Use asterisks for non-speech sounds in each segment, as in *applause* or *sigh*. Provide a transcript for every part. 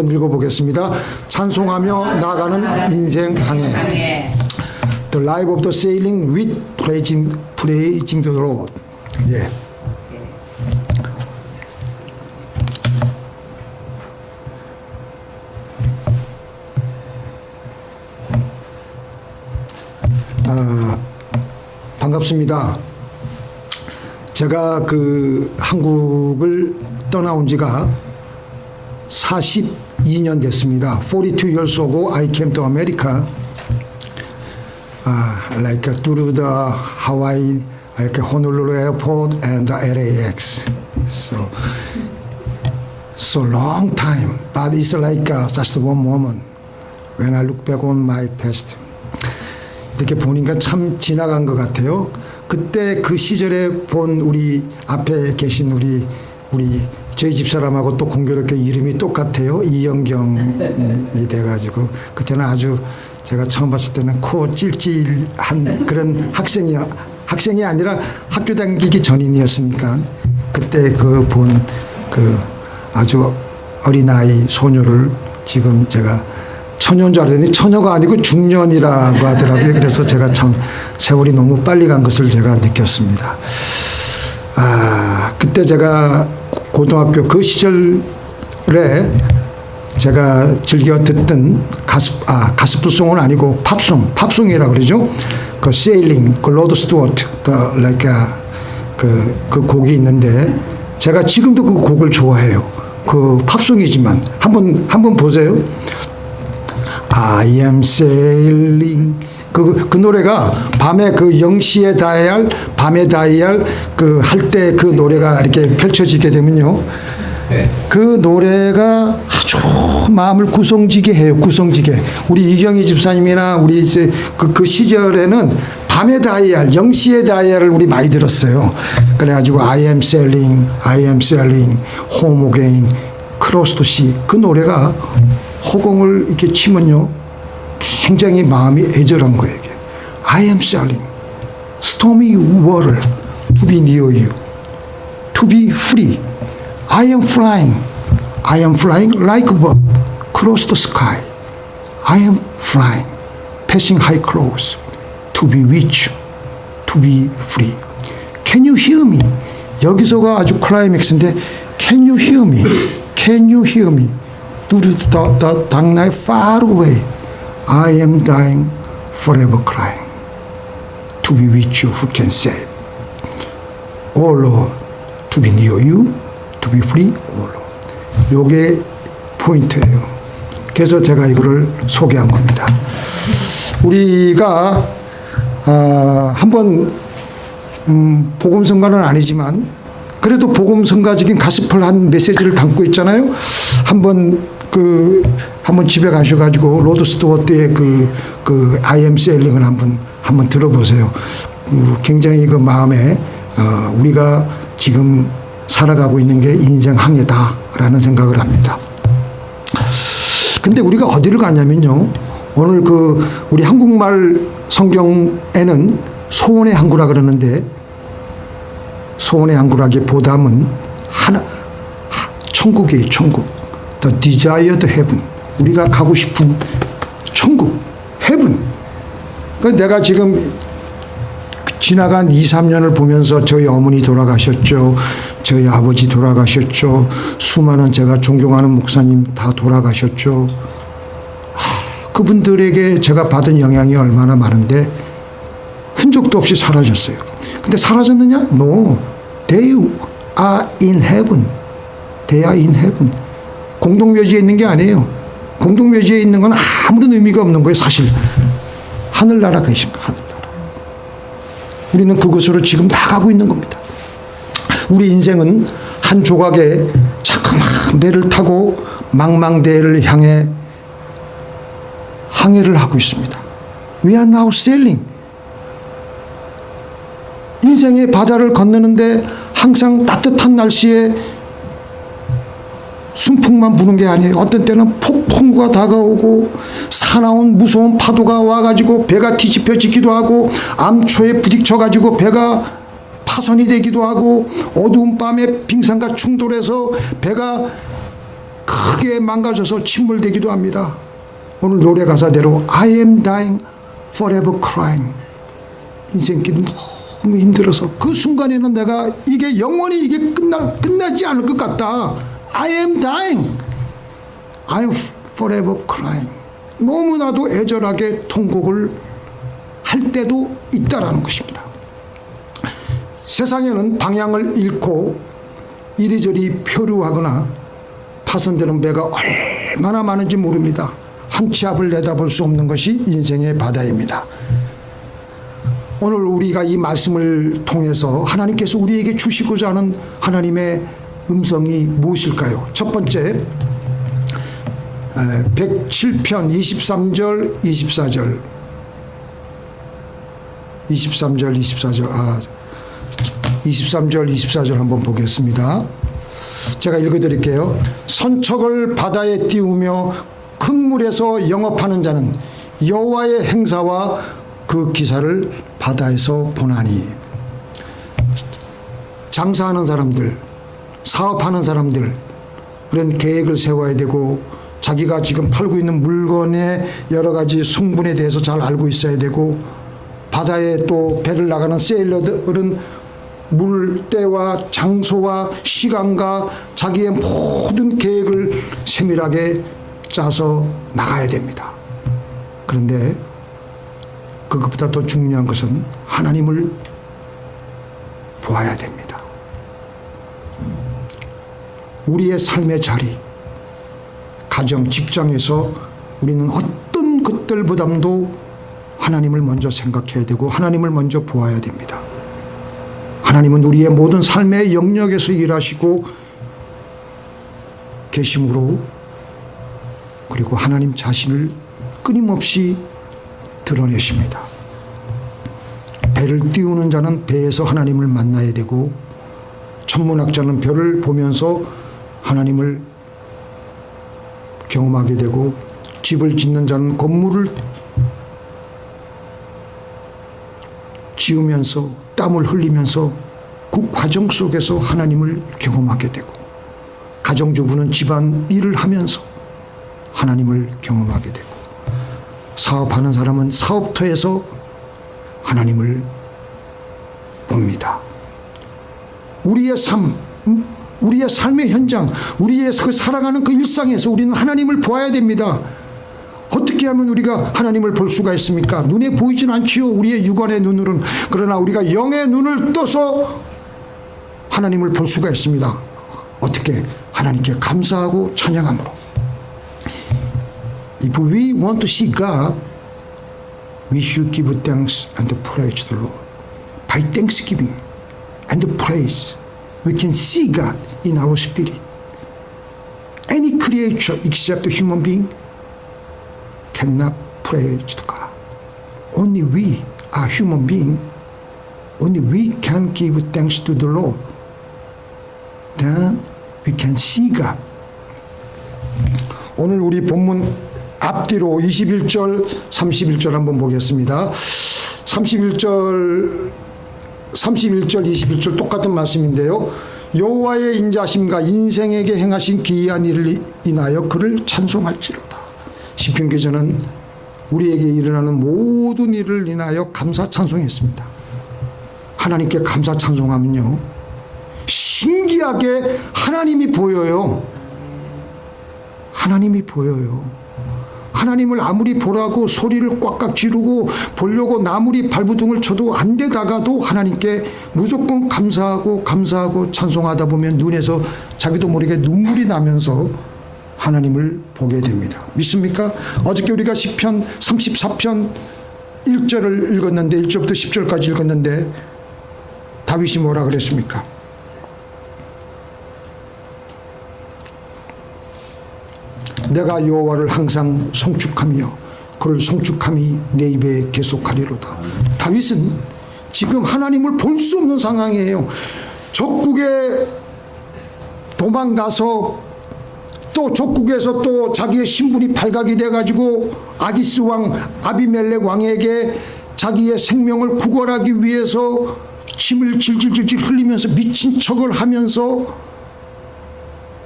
한번 읽어보겠습니다. 찬송하며 나가는 인생 항해. 예. The life of the sailing with praising, praising the Lord. 예. 아, 반갑습니다. 제가 그 한국을 떠나온 지가 42년 됐습니다. 42 years ago I came to America. uh, like uh, through the Hawaii, like uh, Honolulu Airport and the LAX. So, so long time, but it's like uh, just one moment when I look back on my past. 이렇게 보니까 참 지나간 것 같아요. 그때 그 시절에 본 우리 앞에 계신 우리 우리 저희 집 사람하고 또 공교롭게 이름이 똑같아요. 이영경이 *laughs* 돼가지고 그때는 아주 제가 처음 봤을 때는 코 찔찔한 그런 학생이 학생이 아니라 학교 다니기 전인이었으니까 그때 그 본그 아주 어린아이 소녀를 지금 제가 처녀인 줄 알았더니 처녀가 아니고 중년이라고 하더라고요. 그래서 제가 참 세월이 너무 빨리 간 것을 제가 느꼈습니다. 아, 그때 제가 고- 고등학교 그 시절에 제가 즐겨 듣던 가스, 아, 가스프송은 아니고 팝송, 팝송이라고 그러죠. 그 세일링, 그 로드 스튜어트, 더 like a, 그, 그 곡이 있는데 제가 지금도 그 곡을 좋아해요. 그 팝송이지만 한번 한번 보세요. I am sailing 그, 그 노래가 밤에 그 0시에 닿아야 할 밤에 닿아야 할그할 때 그 노래가 이렇게 펼쳐지게 되면요. 그 노래가 아주 마음을 구성지게 해요 구성지게. 우리 이경희 집사님이나 우리 이제 그, 그 시절에는 밤에 0시에 닿아야 할을 우리 많이 들었어요. 그래가지고 I am sailing I am sailing home again cross the sea 그 노래가 허공을 이렇게 치면요 굉장히 마음이 애절한. 이게. I am sailing stormy water to be near you, to be free. I am flying. I am flying like a bird across the sky. I am flying, passing high clouds to be you, to be free. Can you hear me? 여기서가 아주 클라이맥스인데 Can you hear me? Can you hear me? Through the, the dark night far away, I am dying, forever crying. To be with you, who can save? Oh Lord, to be near you, to be free, oh Lord. 요게 포인트예요. 그래서 제가 이거를 소개한 겁니다. 우리가 아, 한번 음, 복음 성가는 아니지만 그래도 복음 성가적인 가스펠 한 메시지를 담고 있잖아요. 한번 그 한번 집에 가셔가지고 로드 스튜어트의 그, 그 I am 셀링을 한번 한번 들어보세요. 그 굉장히 그 마음에 어, 우리가 지금 살아가고 있는 게 인생 항해다라는 생각을 합니다. 근데 우리가 어디를 가냐면요. 오늘 그 우리 한국말 성경에는 소원의 항구라 그러는데 소원의 항구라기보다는 하나 하- 천국이에요. 천국. The desired heaven. 우리가 가고 싶은 천국. heaven. 그 내가 지금 지나간 2, 3년을 보면서 저희 어머니 돌아가셨죠. 저희 아버지 돌아가셨죠. 수많은 제가 존경하는 목사님 다 돌아가셨죠. 하, 그분들에게 제가 받은 영향이 얼마나 많은데 흔적도 없이 사라졌어요. 근데 사라졌느냐? No. They are in heaven. They are in heaven. 공동묘지에 있는 게 아니에요. 공동묘지에 있는 건 아무런 의미가 없는 거예요, 사실. 하늘나라 계신 거, 하늘나라. 우리는 그곳으로 지금 나가고 있는 겁니다. 우리 인생은 한 조각의 자그마한 배를 타고 망망대해를 향해 항해를 하고 있습니다. We are now sailing. 인생의 바다를 건너는데 항상 따뜻한 날씨에 순풍만 부는 게 아니에요. 어떤 때는 폭풍과 다가오고 사나운 무서운 파도가 와가지고 배가 뒤집혀지기도 하고 암초에 부딪혀가지고 배가 파손이 되기도 하고 어두운 밤에 빙산과 충돌해서 배가 크게 망가져서 침몰되기도 합니다. 오늘 노래 가사대로 I am dying forever crying. 인생길이 너무 힘들어서 그 순간에는 내가 이게 영원히 이게 끝나 끝나지 않을 것 같다. I am dying. I'm forever crying. 너무나도 애절하게 통곡을 할 때도 있다라는 것입니다. 세상에는 방향을 잃고 이리저리 표류하거나 파손되는 배가 얼마나 많은지 모릅니다. 한치 앞을 내다볼 수 없는 것이 인생의 바다입니다. 오늘 우리가 이 말씀을 통해서 하나님께서 우리에게 주시고자 하는 하나님의 음성이 무엇일까요? 첫 번째, 107편 23절, 24절. 23절, 24절. 아, 23절, 24절 한번 보겠습니다. 제가 읽어드릴게요. 선척을 바다에 띄우며 큰 물에서 영업하는 자는 여호와의 행사와 그 기사를 바다에서 보나니. 장사하는 사람들, 사업하는 사람들, 그런 계획을 세워야 되고 자기가 지금 팔고 있는 물건의 여러 가지 성분에 대해서 잘 알고 있어야 되고 바다에 또 배를 나가는 세일러들은 물 때와 장소와 시간과 자기의 모든 계획을 세밀하게 짜서 나가야 됩니다. 그런데 그것보다 더 중요한 것은 하나님을 보아야 됩니다. 우리의 삶의 자리, 가정, 직장에서 우리는 어떤 것들보다도 하나님을 먼저 생각해야 되고 하나님을 먼저 보아야 됩니다. 하나님은 우리의 모든 삶의 영역에서 일하시고 계심으로 그리고 하나님 자신을 끊임없이 드러내십니다. 배를 띄우는 자는 배에서 하나님을 만나야 되고 천문학자는 별을 보면서 하나님을 경험하게 되고 집을 짓는 자는 건물을 지으면서 땀을 흘리면서 그 과정 속에서 하나님을 경험하게 되고 가정주부는 집안 일을 하면서 하나님을 경험하게 되고 사업하는 사람은 사업터에서 하나님을 봅니다. 우리의 삶, 음, 우리의 삶의 현장, 우리의 그 살아가는 그 일상에서 우리는 하나님을 보아야 됩니다. 어떻게 하면 우리가 하나님을 볼 수가 있습니까? 눈에 보이진 않지요. 우리의 육안의 눈으로는. 그러나 우리가 영의 눈을 떠서 하나님을 볼 수가 있습니다. 어떻게? 하나님께 감사하고 찬양함으로. If we want to see God, we should give thanks and praise the Lord. By thanksgiving and praise, we can see God in our spirit. Any creature except a human being cannot praise God. Only we are human being. Only we can give thanks to the Lord. Then we can see God. 오늘 우리 본문 앞뒤로 21절, 31절 한번 보겠습니다. 31절, 31절, 21절 똑같은 말씀인데요. 여호와의 인자심과 인생에게 행하신 기이한 일을 인하여 그를 찬송할지로다. 시편 기자는 우리에게 일어나는 모든 일을 인하여 감사 찬송했습니다. 하나님께 감사 찬송하면요. 신기하게 하나님이 보여요. 하나님이 보여요. 하나님을 아무리 보라고 소리를 꽉꽉 지르고 보려고 나무리 발부둥을 쳐도 안 되다가도 하나님께 무조건 감사하고 감사하고 찬송하다 보면 눈에서 자기도 모르게 눈물이 나면서 하나님을 보게 됩니다. 믿습니까? 어저께 우리가 시편 34편 1절을 읽었는데 1절부터 10절까지 읽었는데 다윗이 뭐라 그랬습니까? 내가 여호와를 항상 송축하며 그를 송축함이 내 입에 계속하리로다. 다윗은 지금 하나님을 볼 수 없는 상황이에요. 적국에 도망가서 또 적국에서 또 자기의 신분이 발각이 돼가지고 아기스 왕 아비멜렉 왕에게 자기의 생명을 구걸하기 위해서 침을 질질질질 흘리면서 미친 척을 하면서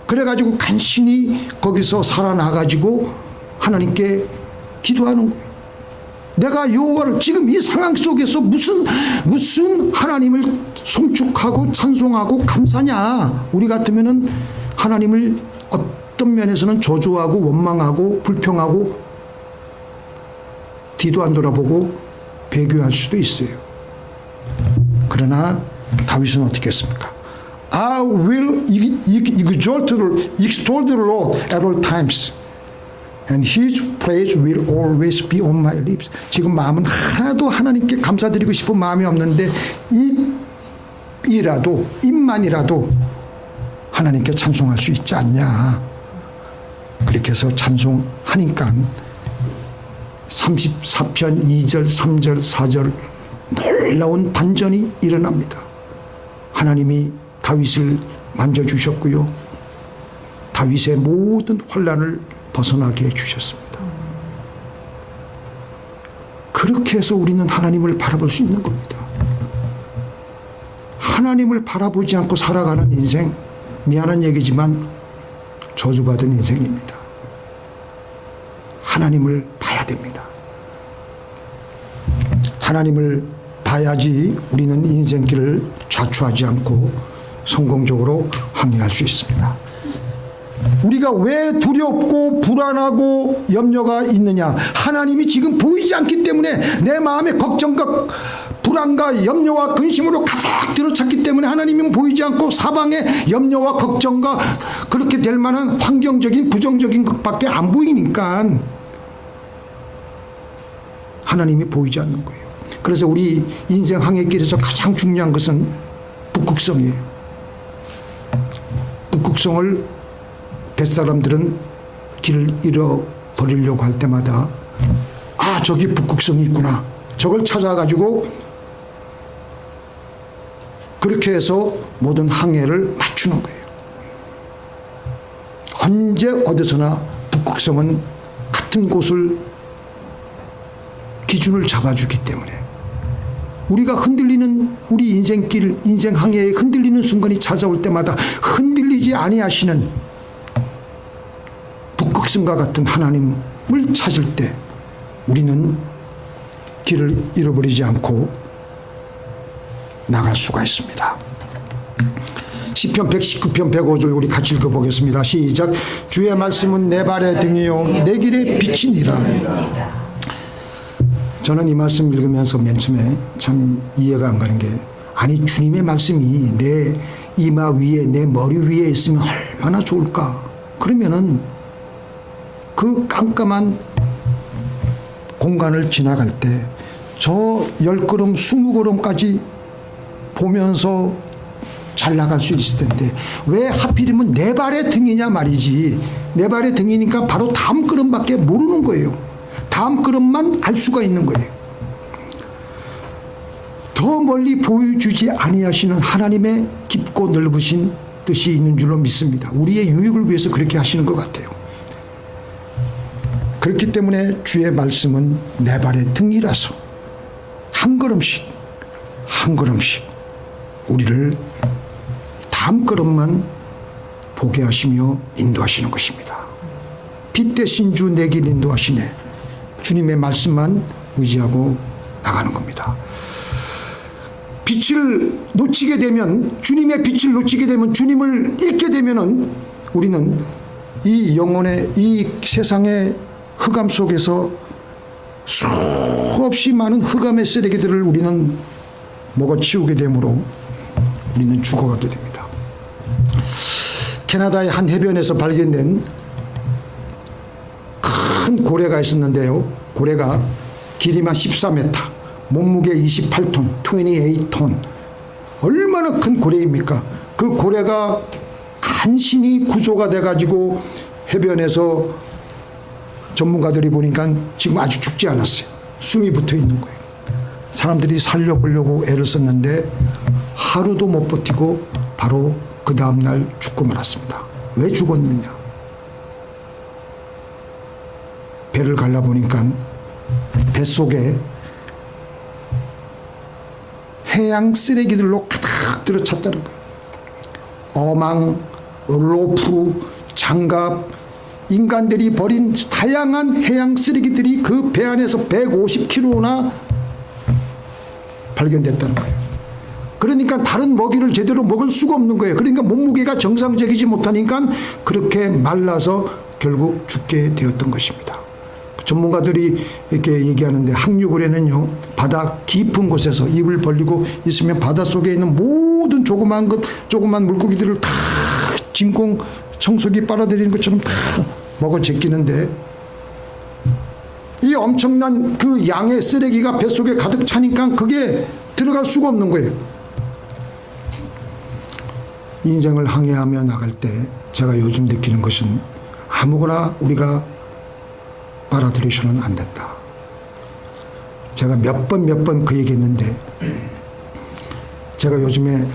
그래가지고 간신히 거기서 살아나가지고 하나님께 기도하는 거예요. 내가 여호와를 지금 이 상황 속에서 무슨 무슨 하나님을 송축하고 찬송하고 감사냐? 우리 같으면은 하나님을 어떤 면에서는 저주하고 원망하고 불평하고 뒤도 안 돌아보고 배교할 수도 있어요. 그러나 다윗은 어떻게 했습니까? I will extol the Lord at all times. And his praise will always be on my lips. 지금 마음은 하나도 하나님께 감사드리고 싶은 마음이 없는데 입이라도 입만이라도 하나님께 찬송할 수 있지 않냐. 그렇게 해서 찬송하니까 34편 2절, 3절, 4절 놀라운 반전이 일어납니다. 하나님이 다윗을 만져주셨고요. 다윗의 모든 혼란을 벗어나게 해주셨습니다. 그렇게 해서 우리는 하나님을 바라볼 수 있는 겁니다. 하나님을 바라보지 않고 살아가는 인생, 미안한 얘기지만 저주받은 인생입니다. 하나님을 봐야 됩니다. 하나님을 봐야지 우리는 인생길을 좌초하지 않고 성공적으로 항해할 수 있습니다. 우리가 왜 두렵고 불안하고 염려가 있느냐? 하나님이 지금 보이지 않기 때문에 내 마음의 걱정과 불안과 염려와 근심으로 가득 들어찼기 때문에 하나님은 보이지 않고 사방의 염려와 걱정과 그렇게 될 만한 환경적인 부정적인 것밖에 안 보이니까 하나님이 보이지 않는 거예요. 그래서 우리 인생 항해길에서 가장 중요한 것은 북극성이에요. 북극성을 뱃사람들은 길을 잃어버리려고 할 때마다 아 저기 북극성이 있구나. 저걸 찾아가지고 그렇게 해서 모든 항해를 맞추는 거예요. 언제 어디서나 북극성은 같은 곳을 기준을 잡아주기 때문에 우리가 흔들리는 우리 인생길 인생 항해에 흔들리는 순간이 찾아올 때마다 흔들리지 아니하시는 북극성과 같은 하나님을 찾을 때 우리는 길을 잃어버리지 않고 나갈 수가 있습니다. 시편 119편 105절 우리 같이 읽어보겠습니다. 시작. 주의 말씀은 내 발의 등이요 내 길의 빛이니라. 저는 이 말씀 읽으면서 맨 처음에 참 이해가 안 가는 게 아니 주님의 말씀이 내 이마 위에 내 머리 위에 있으면 얼마나 좋을까? 그러면은 그 깜깜한 공간을 지나갈 때 저 열 걸음 스무 걸음까지 보면서 잘 나갈 수 있을 텐데 왜 하필이면 내 발의 등이냐 말이지 내 발의 등이니까 바로 다음 걸음밖에 모르는 거예요 다음 걸음만 알 수가 있는 거예요 더 멀리 보여주지 아니하시는 하나님의 깊고 넓으신 뜻이 있는 줄로 믿습니다 우리의 유익을 위해서 그렇게 하시는 것 같아요 그렇기 때문에 주의 말씀은 내 발의 등이라서 한 걸음씩 한 걸음씩 우리를 다음 걸음만 보게 하시며 인도하시는 것입니다. 빛 대신 주 내길 인도하시네. 주님의 말씀만 의지하고 나가는 겁니다. 빛을 놓치게 되면 주님의 빛을 놓치게 되면 주님을 잃게 되면은 우리는 이 영혼의 이 세상의 흑암 속에서 수없이 많은 흑암의 쓰레기들을 우리는 먹어 치우게 되므로 우리는 죽어가게 됩니다. 캐나다의 한 해변에서 발견된 큰 고래가 있었는데요. 고래가 길이만 14m, 몸무게 28톤, 28톤. 얼마나 큰 고래입니까? 그 고래가 간신히 구조가 돼가지고 해변에서 전문가들이 보니까 지금 아주 죽지 않았어요. 숨이 붙어 있는 거예요. 사람들이 살려보려고 애를 썼는데 하루도 못 버티고 바로 그 다음날 죽고 말았습니다. 왜 죽었느냐? 배를 갈라보니까 뱃속에 해양 쓰레기들로 가득 들어찼다는 거예요. 어망, 로프, 장갑, 인간들이 버린 다양한 해양 쓰레기들이 그 배 안에서 150kg나 발견됐다는 거예요. 그러니까 다른 먹이를 제대로 먹을 수가 없는 거예요. 그러니까 몸무게가 정상적이지 못하니까 그렇게 말라서 결국 죽게 되었던 것입니다. 전문가들이 이렇게 얘기하는데 항류고래는요 바다 깊은 곳에서 입을 벌리고 있으면 바다 속에 있는 모든 조그만 것 조그만 물고기들을 다 진공 청소기 빨아들이는 것처럼 다 먹어 제끼는데 이 엄청난 그 양의 쓰레기가 뱃속에 가득 차니까 그게 들어갈 수가 없는 거예요. 인생을 항해하며 나갈 때 제가 요즘 느끼는 것은 아무거나 우리가 빨아들이셔는 안 된다. 제가 몇 번 몇 번 그 얘기했는데 제가 요즘에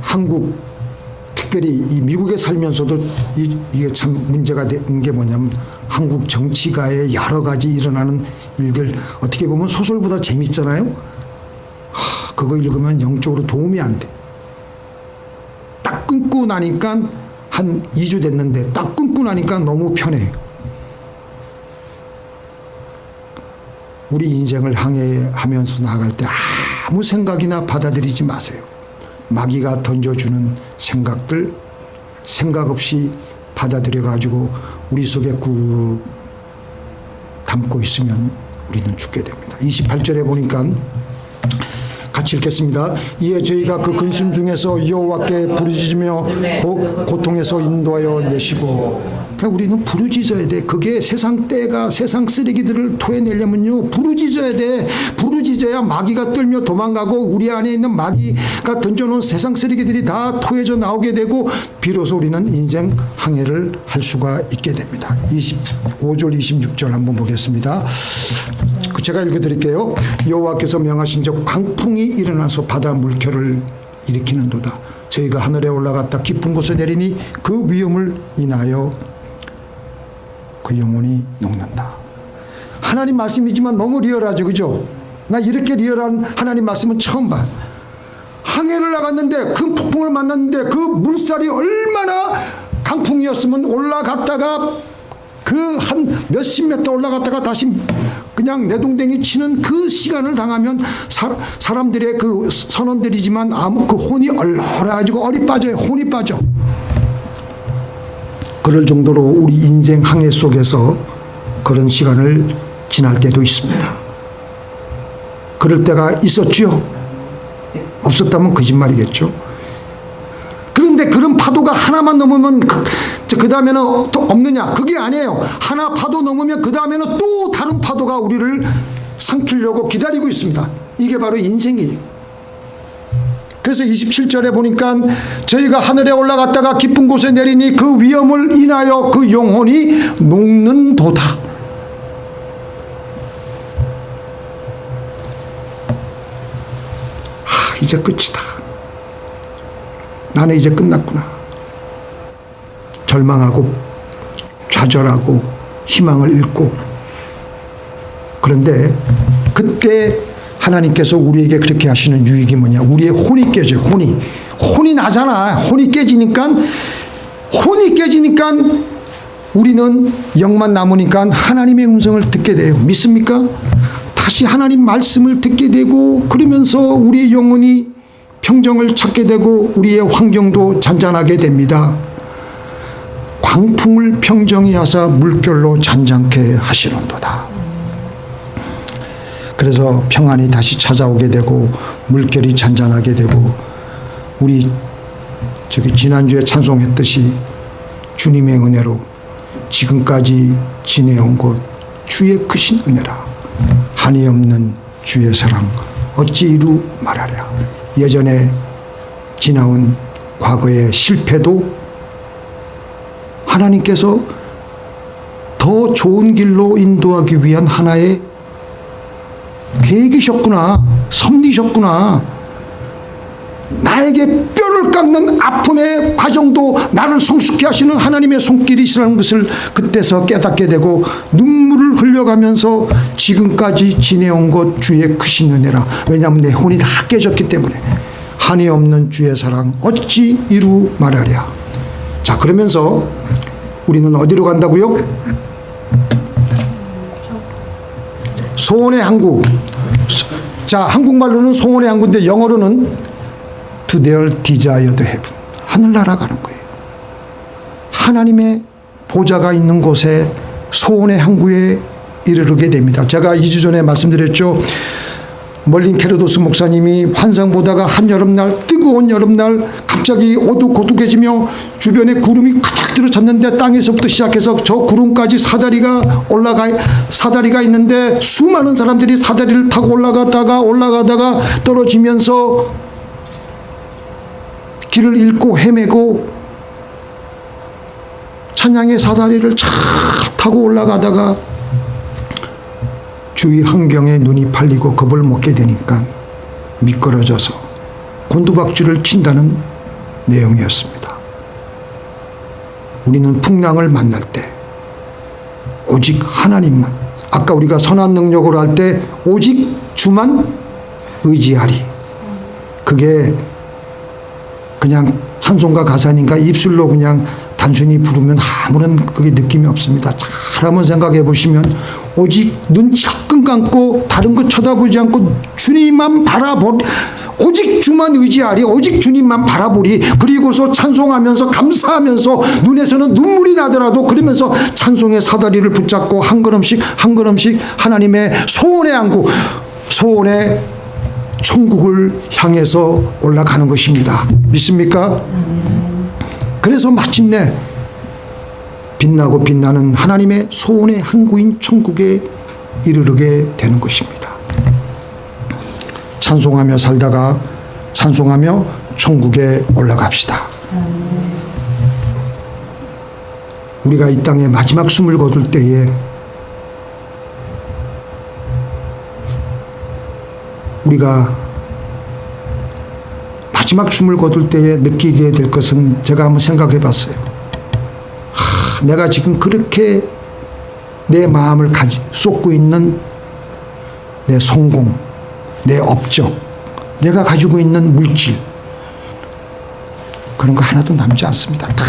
한국 특별히 이 미국에 살면서도 이, 이게 참 문제가 된 게 뭐냐면 한국 정치가에 여러 가지 일어나는 일들 어떻게 보면 소설보다 재밌잖아요. 하, 그거 읽으면 영적으로 도움이 안 돼. 딱 끊고 나니까 한 2주 됐는데 딱 끊고 나니까 너무 편해요. 우리 인생을 항해하면서 나갈 때 아무 생각이나 받아들이지 마세요. 마귀가 던져주는 생각들 생각 없이 받아들여 가지고 우리 속에 구 담고 있으면 우리는 죽게 됩니다. 28절에 보니까 같이 읽겠습니다. 이에 저희가 그 근심 중에서 여호와께 부르짖으며 고, 고통에서 인도하여 내시고 그러니까 우리는 부르짖어야 돼. 그게 세상 때가 세상 쓰레기들을 토해내려면요 부르짖어야 돼. 부르짖어야 마귀가 떨며 도망가고 우리 안에 있는 마귀가 던져놓은 세상 쓰레기들이 다 토해져 나오게 되고 비로소 우리는 인생 항해를 할 수가 있게 됩니다. 25절 26절 한번 보겠습니다. 그 제가 읽어드릴게요. 여호와께서 명하신 적 광풍이 일어나서 바다 물결을 일으키는도다. 저희가 하늘에 올라갔다 깊은 곳에 내리니 그 위험을 인하여 그 영혼이 녹는다. 하나님 말씀이지만 너무 리얼하죠, 그죠? 나 이렇게 리얼한 하나님 말씀은 처음 봐. 항해를 나갔는데 그 폭풍을 만났는데 그 물살이 얼마나 강풍이었으면 올라갔다가 그 한 몇십 미터 올라갔다가 다시 그냥 내동댕이 치는 그 시간을 당하면 사, 사람들의 그 선언들이지만 아무 그 혼이 얼얼해가지고 얼이 빠져요. 혼이 빠져. 그럴 정도로 우리 인생 항해 속에서 그런 시간을 지날 때도 있습니다. 그럴 때가 있었죠. 없었다면 거짓말이겠죠. 그런데 그런 파도가 하나만 넘으면 그, 그 다음에는 또 없느냐? 그게 아니에요. 하나 파도 넘으면 그 다음에는 또 다른 파도가 우리를 삼키려고 기다리고 있습니다. 이게 바로 인생이에요. 그래서 27절에 보니까 저희가 하늘에 올라갔다가 깊은 곳에 내리니 그 위험을 인하여 그 영혼이 녹는 도다. 하, 이제 끝이다. 나는 이제 끝났구나. 절망하고 좌절하고 희망을 잃고 그런데 그때 하나님께서 우리에게 그렇게 하시는 유익이 뭐냐? 우리의 혼이 깨져요. 혼이 혼이 나잖아. 혼이 깨지니까 혼이 깨지니까 우리는 영만 남으니까 하나님의 음성을 듣게 돼요. 믿습니까? 다시 하나님 말씀을 듣게 되고 그러면서 우리의 영혼이 평정을 찾게 되고 우리의 환경도 잔잔하게 됩니다. 광풍을 평정히 하사 물결로 잔잔케 하시는도다. 그래서 평안이 다시 찾아오게 되고 물결이 잔잔하게 되고 우리 저기 지난주에 찬송했듯이 주님의 은혜로 지금까지 지내온 곳 주의 크신 은혜라. 한이 없는 주의 사랑 어찌 이루 말하랴. 예전에 지나온 과거의 실패도 하나님께서 더 좋은 길로 인도하기 위한 하나의 계획이셨구나, 섭리셨구나. 나에게 뼈를 깎는 아픔의 과정도 나를 성숙케 하시는 하나님의 손길이시라는 것을 그때서 깨닫게 되고 눈물을 흘려가면서 지금까지 지내온 것 주의 크신 은혜라. 왜냐하면 내 혼이 다 깨졌기 때문에 한이 없는 주의 사랑 어찌 이루 말하랴. 자, 그러면서 우리는 어디로 간다고요? 소원의 항구. 자, 한국말로는 소원의 항구인데 영어로는 to their desired heaven. 하늘나라 가는 거예요. 하나님의 보좌가 있는 곳에 소원의 항구에 이르게 됩니다. 제가 2주 전에 말씀드렸죠. 멀린 케르도스 목사님이 환상 보다가 한여름날 뜨거운 여름날 갑자기 어둑어둑해지며 주변에 구름이 가득 들어찼는데 땅에서부터 시작해서 저 구름까지 사다리가 올라가 사다리가 있는데 수많은 사람들이 사다리를 타고 올라가다가 올라가다가 떨어지면서 길을 잃고 헤매고 찬양의 사다리를 잘 타고 올라가다가 주위 환경에 눈이 팔리고 겁을 먹게 되니까 미끄러져서 곤두박질을 친다는 내용이었습니다. 우리는 풍랑을 만날 때 오직 하나님만 아까 우리가 선한 능력으로 할 때 오직 주만 의지하리 그게 그냥 찬송가 가사니까 입술로 그냥 단순히 부르면 아무런 그게 느낌이 없습니다. 잘 한번 생각해 보시면 오직 눈 차끔 감고 다른 거 쳐다보지 않고 주님만 바라보리 오직 주만 의지하리 오직 주님만 바라보리 그리고서 찬송하면서 감사하면서 눈에서는 눈물이 나더라도 그러면서 찬송의 사다리를 붙잡고 한 걸음씩 한 걸음씩 하나님의 소원의 안구 소원의 천국을 향해서 올라가는 것입니다. 믿습니까? 그래서 마침내 빛나고 빛나는 하나님의 소원의 항구인 천국에 이르르게 되는 것입니다. 찬송하며 살다가 찬송하며 천국에 올라갑시다. 우리가 이 땅에 마지막 숨을 거둘 때에 우리가 마지막 숨을 거둘 때에 느끼게 될 것은 제가 한번 생각해 봤어요. 하, 내가 지금 그렇게 내 마음을 쏟고 있는 내 성공, 내 업적, 내가 가지고 있는 물질, 그런 거 하나도 남지 않습니다. 다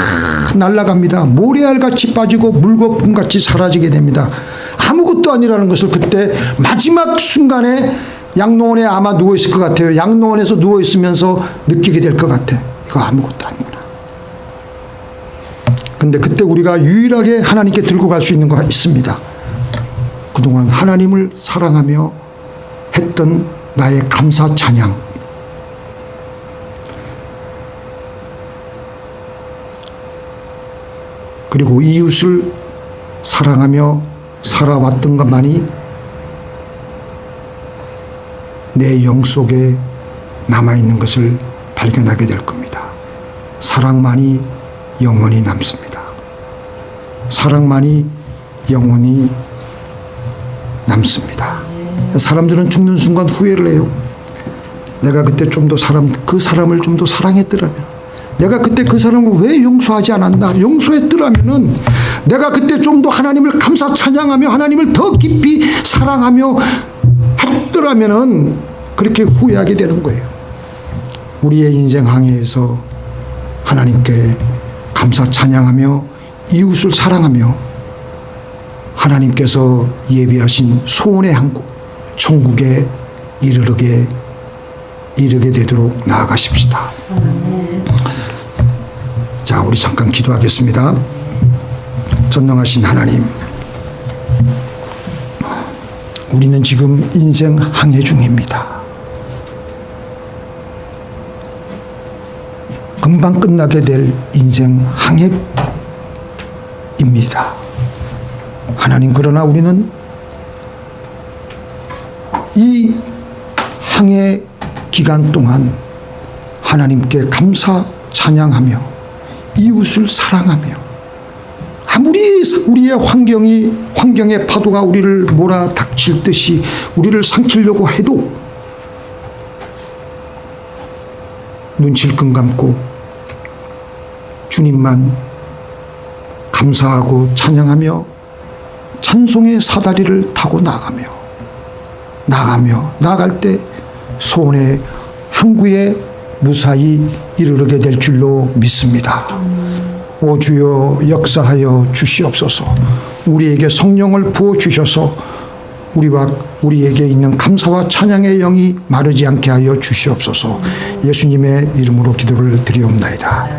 날아갑니다. 모래알같이 빠지고 물거품같이 사라지게 됩니다. 아무것도 아니라는 것을 그때 마지막 순간에 양로원에 아마 누워 있을 것 같아요. 양로원에서 누워 있으면서 느끼게 될 것 같아. 이거 아무것도 아니구나. 근데 그때 우리가 유일하게 하나님께 들고 갈 수 있는 거 있습니다. 그동안 하나님을 사랑하며 했던 나의 감사 찬양. 그리고 이웃을 사랑하며 살아왔던 것만이 내 영 속에 남아있는 것을 발견하게 될 겁니다. 사랑만이 영원히 남습니다. 사랑만이 영원히 남습니다. 사람들은 죽는 순간 후회를 해요. 내가 그때 좀 더 사람, 그 사람을 좀 더 사랑했더라면. 내가 그때 그 사람을 왜 용서하지 않았나? 용서했더라면은 내가 그때 좀 더 하나님을 감사 찬양하며 하나님을 더 깊이 사랑하며 했더라면은 그렇게 후회하게 되는 거예요. 우리의 인생 항해에서 하나님께 감사 찬양하며 이웃을 사랑하며 하나님께서 예비하신 소원의 항구 천국에 이르게 이르게 되도록 나아가십시다. 자, 우리 잠깐 기도하겠습니다. 전능하신 하나님, 우리는 지금 인생 항해 중입니다. 금방 끝나게 될 인생 항해입니다. 하나님, 그러나 우리는 이 항해 기간 동안 하나님께 감사 찬양하며 이웃을 사랑하며 아무리 우리의 환경이 환경의 파도가 우리를 몰아닥칠 듯이 우리를 삼키려고 해도 눈치를 끈 감고 주님만 감사하고 찬양하며 찬송의 사다리를 타고 나가며 나가며 나갈 때 소원의 항구에 무사히 이르게 될 줄로 믿습니다. 오 주여 역사하여 주시옵소서. 우리에게 성령을 부어 주셔서 우리와 우리에게 있는 감사와 찬양의 영이 마르지 않게 하여 주시옵소서. 예수님의 이름으로 기도를 드리옵나이다.